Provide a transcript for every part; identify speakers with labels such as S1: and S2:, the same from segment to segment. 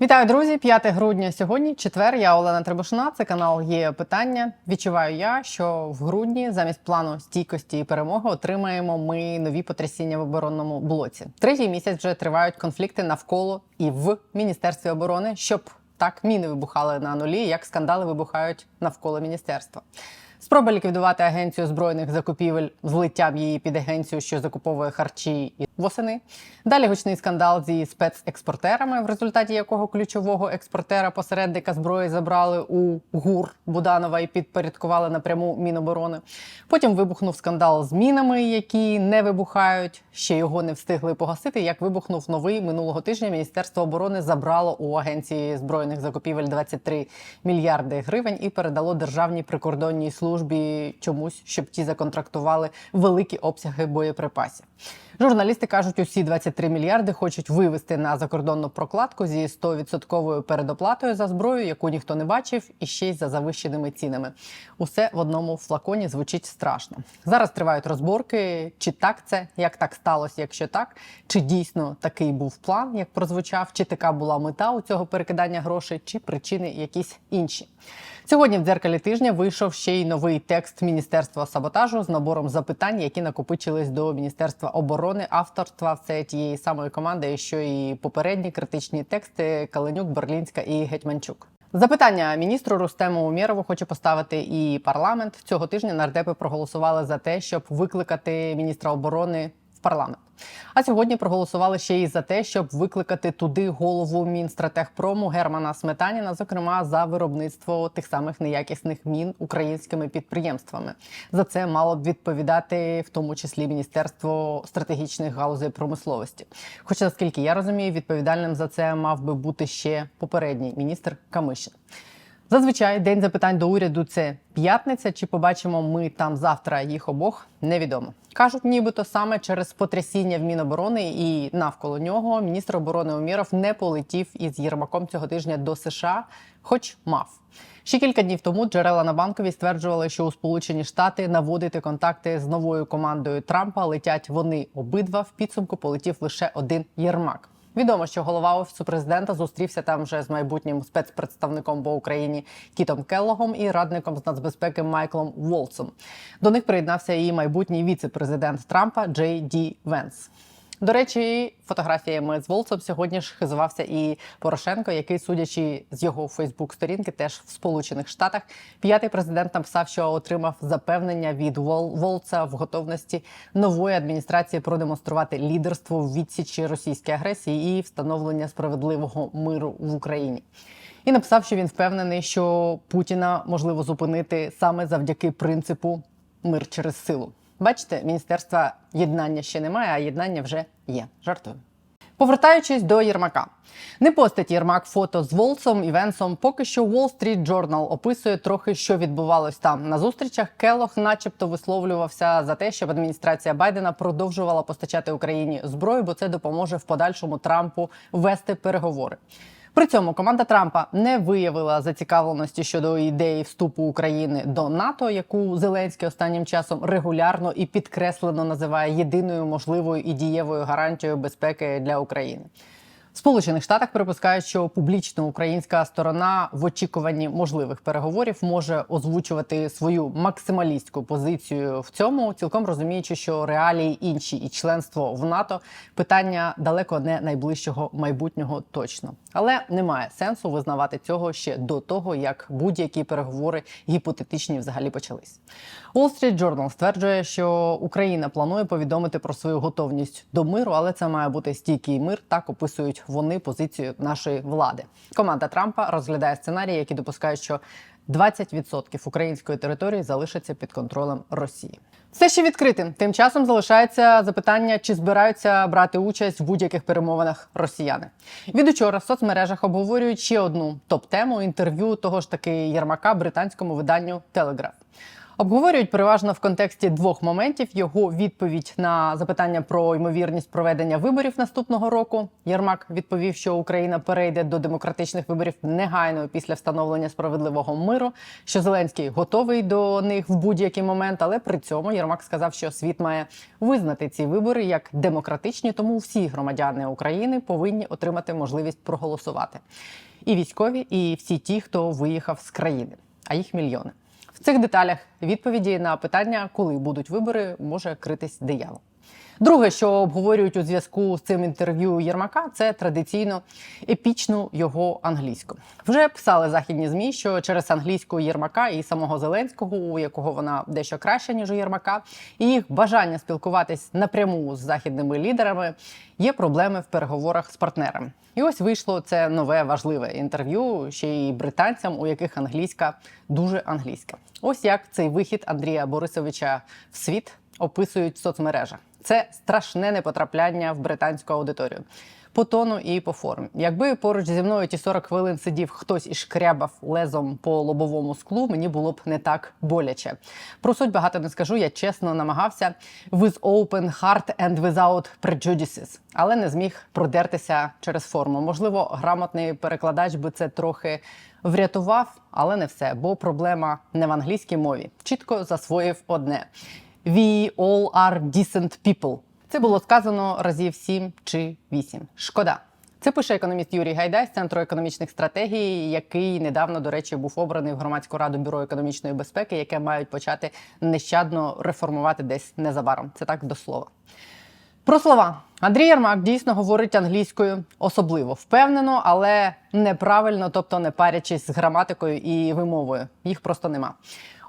S1: Вітаю, друзі! 5 грудня сьогодні. Четвер. Я Олена Требушина. Це канал є питання. Відчуваю я, що в грудні замість плану стійкості і перемоги отримаємо ми нові потрясіння в оборонному блоці. Третій місяць вже тривають конфлікти навколо і в міністерстві оборони, щоб так міни вибухали на нулі, як скандали вибухають навколо міністерства. Спроба ліквідувати агенцію збройних закупівель злиттям її під агенцію, що закуповує харчі і восени. Далі гучний скандал зі спецекспортерами, в результаті якого ключового експортера-посередника зброї забрали у ГУР Буданова і підпорядкували напряму Міноборони. Потім вибухнув скандал з мінами, які не вибухають. Ще його не встигли погасити. Як вибухнув новий минулого тижня, Міністерство оборони забрало у агенції збройних закупівель 23 мільярди гривень і передало державній прикордонній службі чомусь, щоб ті законтрактували великі обсяги боєприпасів. Журналісти кажуть, усі 23 мільярди хочуть вивести на закордонну прокладку зі 100% передоплатою за зброю, яку ніхто не бачив, і ще й за завищеними цінами. Усе в одному флаконі звучить страшно. Зараз тривають розборки, чи так це, як так сталося, якщо так, чи дійсно такий був план, як прозвучав, чи така була мета у цього перекидання грошей, чи причини якісь інші. Сьогодні в дзеркалі тижня вийшов ще й новий текст Міністерства саботажу з набором запитань, які накопичились до Міністерства оборони авторства все тієї самої команди, що і попередні критичні тексти Каленюк, Берлінська і Гетьманчук. Запитання міністру Рустему Умєрову хоче поставити і парламент. Цього тижня нардепи проголосували за те, щоб викликати міністра оборони в парламент. А сьогодні проголосували ще й за те, щоб викликати туди голову Мінстратегпрому Германа Сметаніна, зокрема за виробництво тих самих неякісних мін українськими підприємствами. За це мало б відповідати в тому числі Міністерство стратегічних галузей промисловості. Хоча, наскільки я розумію, відповідальним за це мав би бути ще попередній міністр Камишин. Зазвичай день запитань до уряду це п'ятниця. Чи побачимо ми там завтра їх обох? Невідомо. кажуть, нібито саме через потрясіння в Міноборони і навколо нього міністр оборони Уміров не полетів із Єрмаком цього тижня до США, хоч мав. Ще кілька днів тому джерела на банковій стверджували, що у Сполучені Штати наводити контакти з новою командою Трампа летять вони обидва. В підсумку полетів лише один Єрмак. Відомо, що голова офісу президента зустрівся там вже з майбутнім спецпредставником по Україні Кітом Келлогом і радником з нацбезпеки Майклом Волцом. До них приєднався і майбутній віце-президент Трампа Джей Ді Венс. До речі, фотографіями з Волцом сьогодні ж хизувався і Порошенко, який, судячи з його Фейсбук-сторінки, теж в Сполучених Штатах, п'ятий президент написав, що отримав запевнення від Вол- Волца в готовності нової адміністрації продемонструвати лідерство в відсічі російської агресії і встановлення справедливого миру в Україні. І написав, що він впевнений, що Путіна можливо зупинити саме завдяки принципу мир через силу. Бачите, міністерства єднання ще немає, а єднання вже є. Жартую. Повертаючись до Єрмака, не постить Єрмак фото з Волсом і Венсом. Поки що Wall Street Journal описує трохи, що відбувалось там на зустрічах. Келох, начебто, висловлювався за те, щоб адміністрація Байдена продовжувала постачати Україні зброю, бо це допоможе в подальшому Трампу вести переговори. При цьому команда Трампа не виявила зацікавленості щодо ідеї вступу України до НАТО, яку Зеленський останнім часом регулярно і підкреслено називає єдиною можливою і дієвою гарантією безпеки для України. Сполучених Штатах припускають, що публічно українська сторона в очікуванні можливих переговорів може озвучувати свою максималістську позицію в цьому, цілком розуміючи, що реалії інші і членство в НАТО питання далеко не найближчого майбутнього точно, але немає сенсу визнавати цього ще до того, як будь-які переговори гіпотетичні взагалі почались. Wall Street Journal стверджує, що Україна планує повідомити про свою готовність до миру, але це має бути стійкий мир. Так описують вони позицію нашої влади. Команда Трампа розглядає сценарії, які допускають, що 20% української території залишаться під контролем Росії. Все ще відкритим. Тим часом залишається запитання, чи збираються брати участь в будь-яких перемовинах росіяни. Від учора в соцмережах обговорюють ще одну топ-тему інтерв'ю того ж таки Єрмака британському виданню Телеграф. Обговорюють переважно в контексті двох моментів: його відповідь на запитання про ймовірність проведення виборів наступного року. Єрмак відповів, що Україна перейде до демократичних виборів негайно після встановлення справедливого миру. Що Зеленський готовий до них в будь-який момент, але при цьому Єрмак сказав, що світ має визнати ці вибори як демократичні, тому всі громадяни України повинні отримати можливість проголосувати. І військові, і всі ті, хто виїхав з країни, а їх мільйони. В цих деталях відповіді на питання, коли будуть вибори, може критись диявол. Друге, що обговорюють у зв'язку з цим інтерв'ю Єрмака, це традиційно епічну його англійську. Вже писали західні змі, що через англійську Єрмака і самого Зеленського, у якого вона дещо краща ніж у Єрмака, і їх бажання спілкуватись напряму з західними лідерами є проблеми в переговорах з партнерами. І ось вийшло це нове важливе інтерв'ю ще й британцям, у яких англійська дуже англійська. Ось як цей вихід Андрія Борисовича в світ описують в соцмережах. Це страшне непотрапляння в британську аудиторію. По тону і по формі. Якби поруч зі мною ті 40 хвилин сидів хтось і шкрябав лезом по лобовому склу, мені було б не так боляче. Про суть багато не скажу. Я чесно намагався with open heart and without prejudices, але не зміг продертися через форму. Можливо, грамотний перекладач би це трохи врятував, але не все, бо проблема не в англійській мові. Чітко засвоїв одне. We all are decent people. Це було сказано разів сім чи вісім. Шкода. Це пише економіст Юрій Гайдай з центру економічних стратегій, який недавно, до речі, був обраний в громадську раду бюро економічної безпеки, яке мають почати нещадно реформувати десь незабаром. Це так до слова. Про слова Андрій Єрмак дійсно говорить англійською особливо впевнено, але неправильно, тобто не парячись з граматикою і вимовою. Їх просто нема.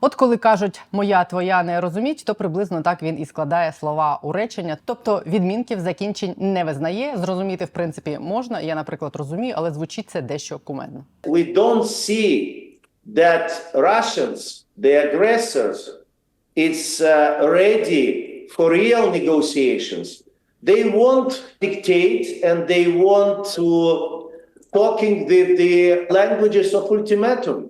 S1: От коли кажуть моя твоя не розуміть, то приблизно так він і складає слова у речення. Тобто відмінків закінчень не визнає. Зрозуміти в принципі можна. Я, наприклад, розумію, але звучить це дещо кумедно.
S2: we don't see that Russians, the aggressors, it's uh, ready for real negotiations. They won't dictate and they want to talking the, the languages of ultimatum.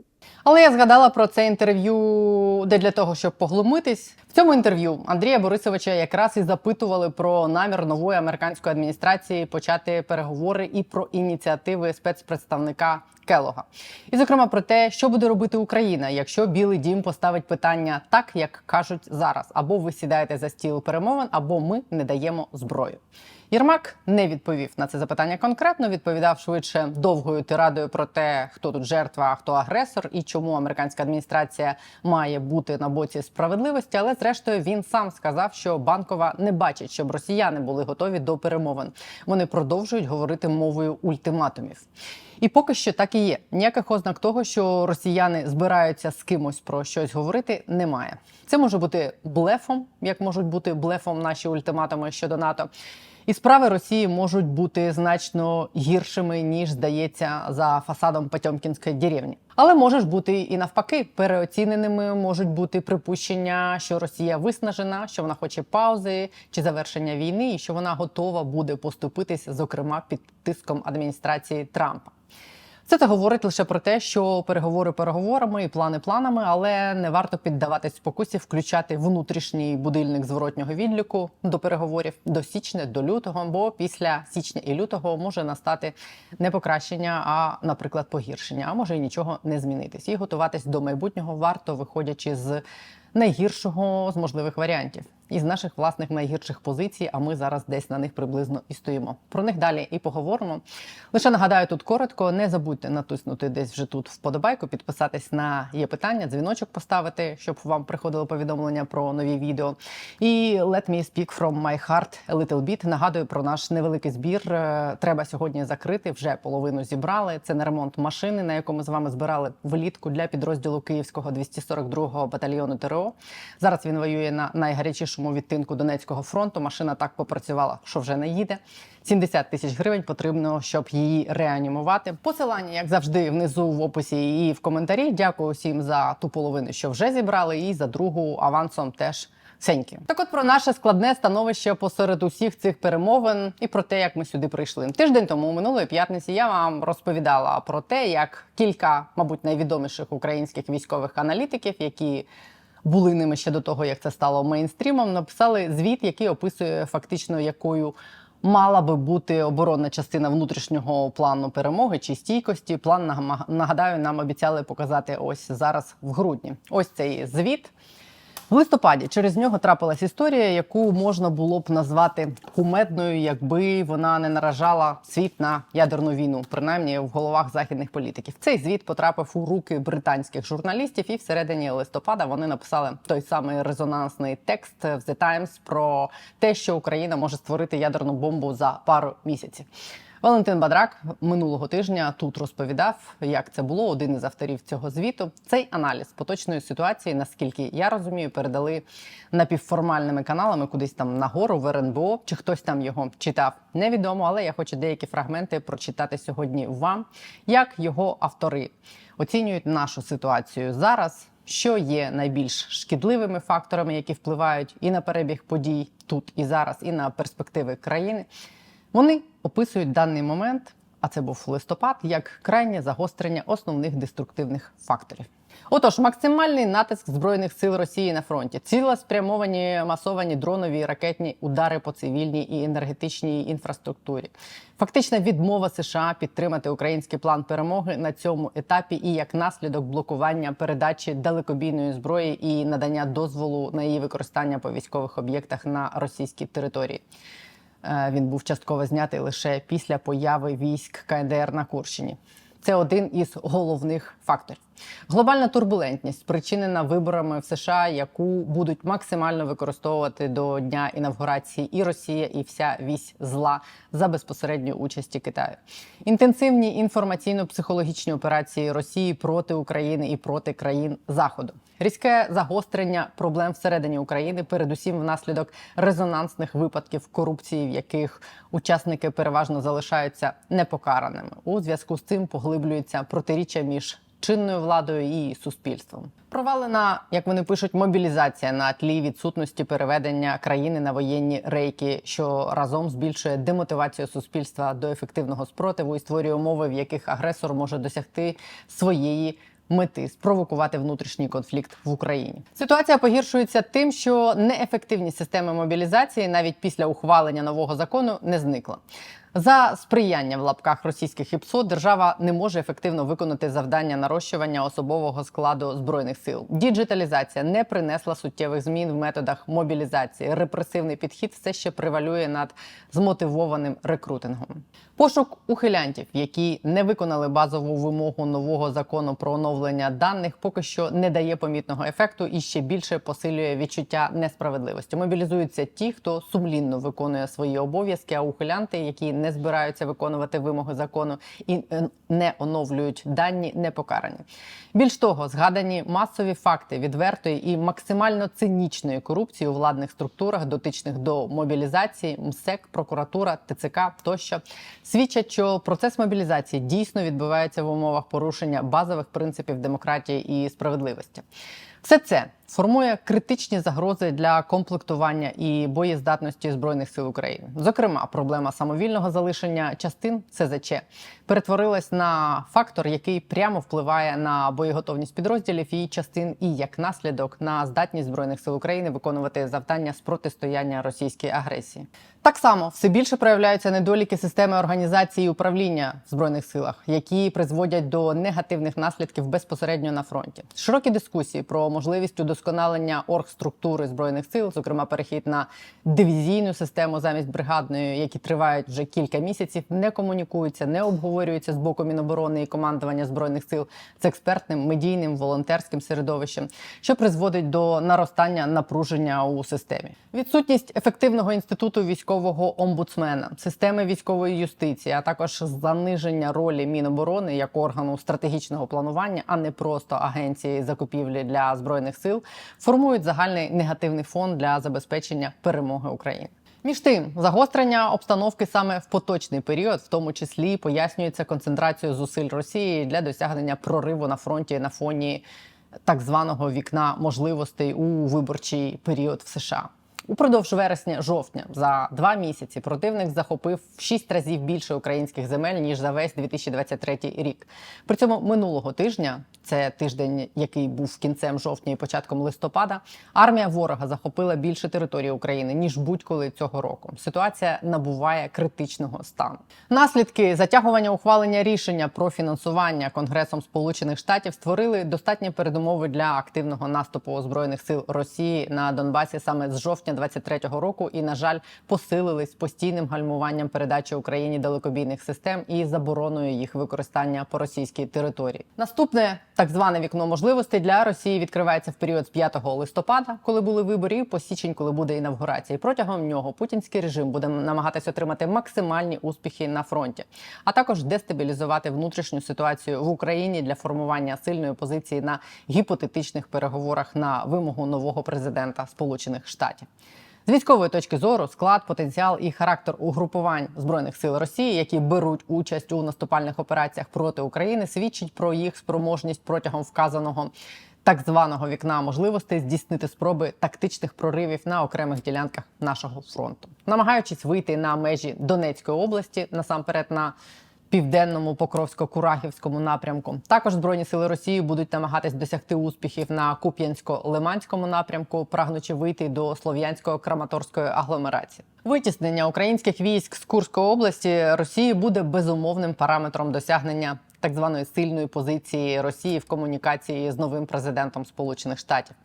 S1: Але я згадала про це інтерв'ю, де для того, щоб поглумитись. В цьому інтерв'ю Андрія Борисовича якраз і запитували про намір нової американської адміністрації почати переговори і про ініціативи спецпредставника Келога. І, зокрема, про те, що буде робити Україна, якщо Білий Дім поставить питання так, як кажуть зараз, або ви сідаєте за стіл перемовин, або ми не даємо зброю. Єрмак не відповів на це запитання конкретно. Відповідав швидше довгою тирадою про те, хто тут жертва, а хто агресор, і чому американська адміністрація має бути на боці справедливості. Але зрештою він сам сказав, що банкова не бачить, щоб росіяни були готові до перемовин. Вони продовжують говорити мовою ультиматумів. І поки що так і є. Ніяких ознак того, що росіяни збираються з кимось про щось говорити, немає. Це може бути блефом, як можуть бути блефом наші ультиматуми щодо НАТО. І справи Росії можуть бути значно гіршими ніж здається за фасадом Потьомкінської деревні. Але може ж бути і навпаки, переоціненими можуть бути припущення, що Росія виснажена, що вона хоче паузи чи завершення війни, і що вона готова буде поступитись, зокрема під тиском адміністрації Трампа. Це та говорить лише про те, що переговори переговорами і плани планами, але не варто піддаватись спокусі включати внутрішній будильник зворотнього відліку до переговорів до січня, до лютого, бо після січня і лютого може настати не покращення, а, наприклад, погіршення, а може і нічого не змінитись. І готуватись до майбутнього варто, виходячи з найгіршого з можливих варіантів. Із наших власних найгірших позицій, а ми зараз десь на них приблизно і стоїмо. Про них далі і поговоримо. Лише нагадаю тут коротко: не забудьте натиснути десь вже тут вподобайку, підписатись на є питання, дзвіночок поставити, щоб вам приходило повідомлення про нові відео. І let me speak from my heart a little bit. Нагадую про наш невеликий збір. Е, Треба сьогодні закрити. Вже половину зібрали. Це на ремонт машини, на якому з вами збирали влітку для підрозділу Київського 242-го батальйону ТРО. Зараз він воює на найгарячішому відтинку Донецького фронту. Машина так попрацювала, що вже не їде. 70 тисяч гривень потрібно, щоб її реанімувати. Посилання, як завжди, внизу в описі і в коментарі. Дякую всім за ту половину, що вже зібрали, і за другу авансом теж. Сеньки. Так от про наше складне становище посеред усіх цих перемовин і про те, як ми сюди прийшли. Тиждень тому, минулої п'ятниці, я вам розповідала про те, як кілька, мабуть, найвідоміших українських військових аналітиків, які були ними ще до того, як це стало мейнстрімом, написали звіт, який описує фактично, якою мала би бути оборонна частина внутрішнього плану перемоги чи стійкості. План нагадаю, нам обіцяли показати ось зараз в грудні. Ось цей звіт. В листопаді через нього трапилась історія, яку можна було б назвати кумедною, якби вона не наражала світ на ядерну війну, принаймні в головах західних політиків. Цей звіт потрапив у руки британських журналістів, і всередині листопада вони написали той самий резонансний текст в The Times про те, що Україна може створити ядерну бомбу за пару місяців. Валентин Бадрак минулого тижня тут розповідав, як це було. Один із авторів цього звіту. Цей аналіз поточної ситуації, наскільки я розумію, передали напівформальними каналами кудись там нагору в РНБО. Чи хтось там його читав, невідомо. Але я хочу деякі фрагменти прочитати сьогодні вам, як його автори оцінюють нашу ситуацію зараз. Що є найбільш шкідливими факторами, які впливають і на перебіг подій тут і зараз, і на перспективи країни, вони описують даний момент, а це був листопад, як крайнє загострення основних деструктивних факторів. Отож, максимальний натиск збройних сил Росії на фронті, цілеспрямовані масовані дронові і ракетні удари по цивільній і енергетичній інфраструктурі, фактична відмова США підтримати український план перемоги на цьому етапі, і як наслідок блокування передачі далекобійної зброї і надання дозволу на її використання по військових об'єктах на російській території. Е, Він був частково знятий лише після появи військ КНДР на Курщині. Це один із головних факторів. Глобальна турбулентність, спричинена виборами в США, яку будуть максимально використовувати до дня інавгурації і Росія, і вся вісь зла за безпосередньої участі Китаю. Інтенсивні інформаційно-психологічні операції Росії проти України і проти країн Заходу. Різке загострення проблем всередині України, передусім внаслідок резонансних випадків корупції, в яких учасники переважно залишаються непокараними. У зв'язку з цим поглиблюється протиріччя між чинною владою і суспільством. Провалена, як вони пишуть, мобілізація на тлі відсутності переведення країни на воєнні рейки, що разом збільшує демотивацію суспільства до ефективного спротиву і створює умови, в яких агресор може досягти своєї мети спровокувати внутрішній конфлікт в Україні. Ситуація погіршується тим, що неефективність системи мобілізації навіть після ухвалення нового закону не зникла. За сприяння в лапках російських ІПСО держава не може ефективно виконати завдання нарощування особового складу збройних сил. Діджиталізація не принесла суттєвих змін в методах мобілізації. Репресивний підхід все ще превалює над змотивованим рекрутингом. Пошук ухилянтів, які не виконали базову вимогу нового закону про оновлення даних, поки що не дає помітного ефекту і ще більше посилює відчуття несправедливості. Мобілізуються ті, хто сумлінно виконує свої обов'язки, а ухилянти, які не збираються виконувати вимоги закону і е, не оновлюють дані, не покарані. Більш того, згадані масові факти відвертої і максимально цинічної корупції у владних структурах, дотичних до мобілізації, МСЕК, прокуратура, ТЦК тощо свідчать, що процес мобілізації дійсно відбувається в умовах порушення базових принципів демократії і справедливості. Все це формує критичні загрози для комплектування і боєздатності збройних сил України. Зокрема, проблема самовільного залишення частин СЗЧ перетворилась на фактор, який прямо впливає на боєготовність підрозділів і частин, і як наслідок на здатність збройних сил України виконувати завдання з протистояння російській агресії. Так само все більше проявляються недоліки системи організації і управління в збройних силах, які призводять до негативних наслідків безпосередньо на фронті. Широкі дискусії про можливість удосконалення оргструктури збройних сил, зокрема перехід на дивізійну систему замість бригадної, які тривають вже кілька місяців, не комунікуються, не обговорюються з боку Міноборони і командування збройних сил з експертним, медійним, волонтерським середовищем, що призводить до наростання напруження у системі. Відсутність ефективного інституту військового омбудсмена, системи військової юстиції, а також заниження ролі Міноборони як органу стратегічного планування, а не просто агенції закупівлі для збройних сил, формують загальний негативний фон для забезпечення перемоги України. Між тим, загострення обстановки саме в поточний період, в тому числі пояснюється концентрацією зусиль Росії для досягнення прориву на фронті на фоні так званого вікна можливостей у виборчий період в США. Упродовж вересня-жовтня за два місяці противник захопив в шість разів більше українських земель ніж за весь 2023 рік. При цьому минулого тижня, це тиждень, який був кінцем жовтня і початком листопада, армія ворога захопила більше території України ніж будь-коли цього року. Ситуація набуває критичного стану. Наслідки затягування ухвалення рішення про фінансування Конгресом Сполучених Штатів створили достатні передумови для активного наступу збройних сил Росії на Донбасі саме з жовтня 23-го року, і на жаль, посилились постійним гальмуванням передачі Україні далекобійних систем і забороною їх використання по російській території. Наступне так зване вікно можливостей для Росії відкривається в період з 5 листопада, коли були вибори, і по січень, коли буде інавгурація. І протягом нього путінський режим буде намагатись отримати максимальні успіхи на фронті, а також дестабілізувати внутрішню ситуацію в Україні для формування сильної позиції на гіпотетичних переговорах на вимогу нового президента Сполучених Штатів. З військової точки зору склад, потенціал і характер угрупувань збройних сил Росії, які беруть участь у наступальних операціях проти України, свідчить про їх спроможність протягом вказаного так званого вікна можливостей здійснити спроби тактичних проривів на окремих ділянках нашого фронту, намагаючись вийти на межі Донецької області, насамперед на південному Покровсько-Курахівському напрямку. Також збройні сили Росії будуть намагатись досягти успіхів на Куп'янсько-Лиманському напрямку, прагнучи вийти до слов'янсько-краматорської агломерації. Витіснення українських військ з Курської області Росії буде безумовним параметром досягнення так званої сильної позиції Росії в комунікації з новим президентом Сполучених Штатів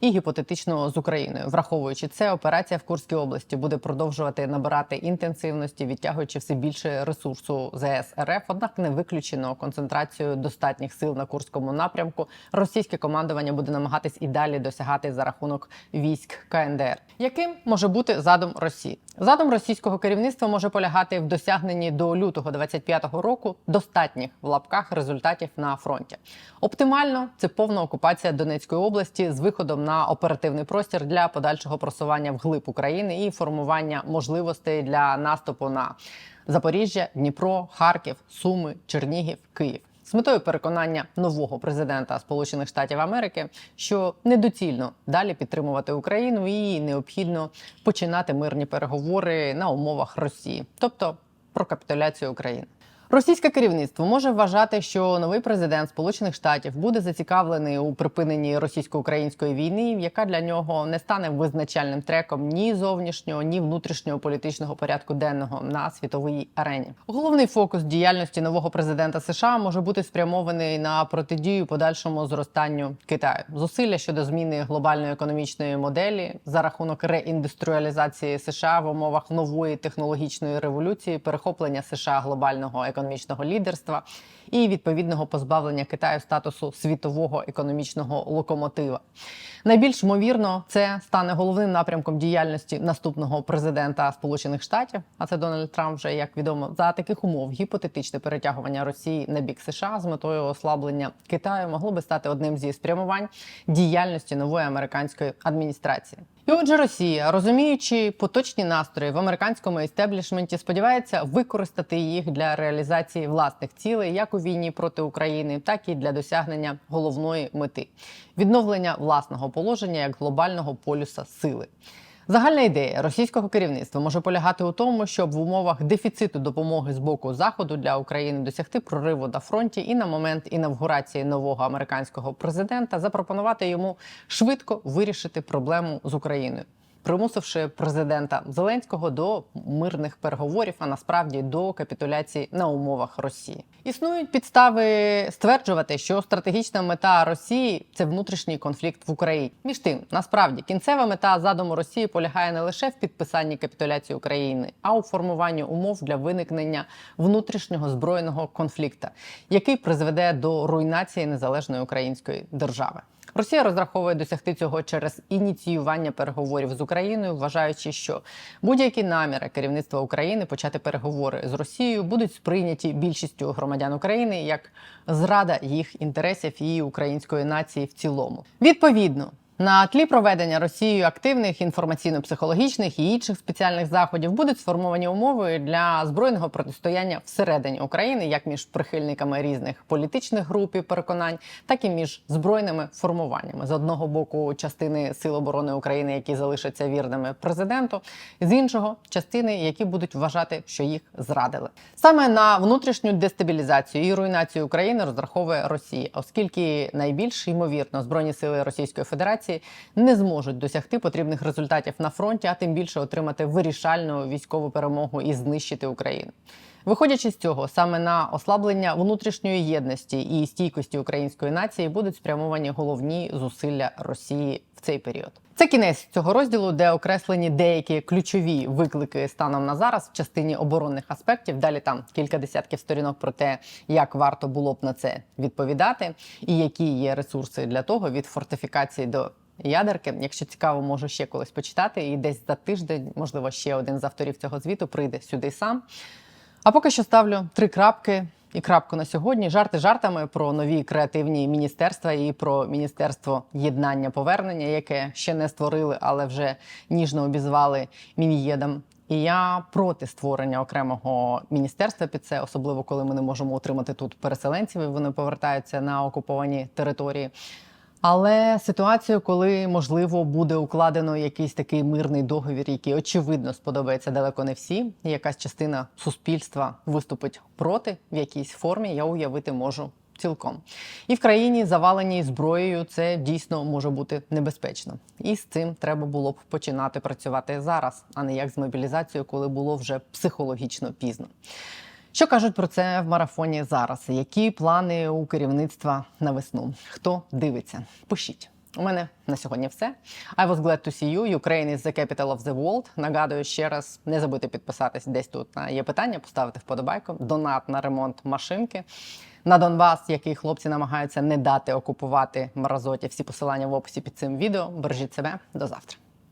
S1: і гіпотетично з Україною. Враховуючи це, операція в Курській області буде продовжувати набирати інтенсивності, відтягуючи все більше ресурсу ЗС РФ. Однак не виключено концентрацію достатніх сил на курському напрямку. Російське командування буде намагатись і далі досягати за рахунок військ КНДР. Яким може бути задум Росії? Задум російського керівництва може полягати в досягненні до лютого 25-го року достатніх в лапках результатів на фронті. Оптимально це повна окупація Донецької області з виходом на оперативний простір для подальшого просування вглиб України і формування можливостей для наступу на Запоріжжя, Дніпро, Харків, Суми, Чернігів, Київ. З метою переконання нового президента Сполучених Штатів Америки, що недоцільно далі підтримувати Україну і необхідно починати мирні переговори на умовах Росії, тобто про капітуляцію України. Російське керівництво може вважати, що новий президент Сполучених Штатів буде зацікавлений у припиненні російсько-української війни, яка для нього не стане визначальним треком ні зовнішнього, ні внутрішнього політичного порядку денного на світовій арені. Головний фокус діяльності нового президента США може бути спрямований на протидію подальшому зростанню Китаю. Зусилля щодо зміни глобальної економічної моделі за рахунок реіндустріалізації США в умовах нової технологічної революції, перехоплення США глобального економічного лідерства і відповідного позбавлення Китаю статусу світового економічного локомотива. Найбільш ймовірно, це стане головним напрямком діяльності наступного президента Сполучених Штатів. А це Дональд Трамп вже як відомо за таких умов гіпотетичне перетягування Росії на бік США з метою ослаблення Китаю могло би стати одним зі спрямувань діяльності нової американської адміністрації. І отже, Росія, розуміючи поточні настрої в американському істеблішменті, сподівається використати їх для реалізації власних цілей як у війні проти України, так і для досягнення головної мети відновлення власного положення як глобального полюса сили. Загальна ідея російського керівництва може полягати у тому, щоб в умовах дефіциту допомоги з боку заходу для України досягти прориву на фронті і на момент інавгурації нового американського президента запропонувати йому швидко вирішити проблему з Україною. Примусивши президента Зеленського до мирних переговорів, а насправді до капітуляції на умовах Росії, існують підстави стверджувати, що стратегічна мета Росії це внутрішній конфлікт в Україні. Між тим, насправді кінцева мета задуму Росії полягає не лише в підписанні капітуляції України, а у формуванні умов для виникнення внутрішнього збройного конфлікту, який призведе до руйнації незалежної української держави. Росія розраховує досягти цього через ініціювання переговорів з Україною, вважаючи, що будь-які наміри керівництва України почати переговори з Росією будуть сприйняті більшістю громадян України як зрада їх інтересів і української нації в цілому. Відповідно. На тлі проведення Росією активних інформаційно-психологічних і інших спеціальних заходів будуть сформовані умови для збройного протистояння всередині України, як між прихильниками різних політичних груп і переконань, так і між збройними формуваннями з одного боку частини Сил оборони України, які залишаться вірними президенту, з іншого частини, які будуть вважати, що їх зрадили. Саме на внутрішню дестабілізацію і руйнацію України розраховує Росія, оскільки найбільш ймовірно збройні сили Російської Федерації не зможуть досягти потрібних результатів на фронті, а тим більше отримати вирішальну військову перемогу і знищити Україну. Виходячи з цього, саме на ослаблення внутрішньої єдності і стійкості української нації будуть спрямовані головні зусилля Росії в цей період. Це кінець цього розділу, де окреслені деякі ключові виклики станом на зараз в частині оборонних аспектів. Далі там кілька десятків сторінок про те, як варто було б на це відповідати, і які є ресурси для того від фортифікації до ядерки. Якщо цікаво, можу ще колись почитати. І десь за тиждень, можливо, ще один з авторів цього звіту прийде сюди сам. А поки що ставлю три крапки і крапку на сьогодні. Жарти жартами про нові креативні міністерства і про міністерство єднання повернення, яке ще не створили, але вже ніжно обізвали мін'єдом. І я проти створення окремого міністерства під це, особливо коли ми не можемо утримати тут переселенців. і Вони повертаються на окуповані території. Але ситуацію, коли можливо буде укладено якийсь такий мирний договір, який очевидно сподобається далеко не всі, якась частина суспільства виступить проти в якійсь формі, я уявити можу цілком. І в країні, заваленій зброєю, це дійсно може бути небезпечно. І з цим треба було б починати працювати зараз, а не як з мобілізацією, коли було вже психологічно пізно. Що кажуть про це в марафоні зараз? Які плани у керівництва на весну? Хто дивиться? Пишіть. У мене на сьогодні все. I was glad to see you. Ukraine is the capital of the world. Нагадую ще раз, не забудьте підписатись десь тут на є питання, поставити вподобайку. Донат на ремонт машинки. На Донбас, який хлопці намагаються не дати окупувати мразоті. Всі посилання в описі під цим відео. Бережіть себе до завтра.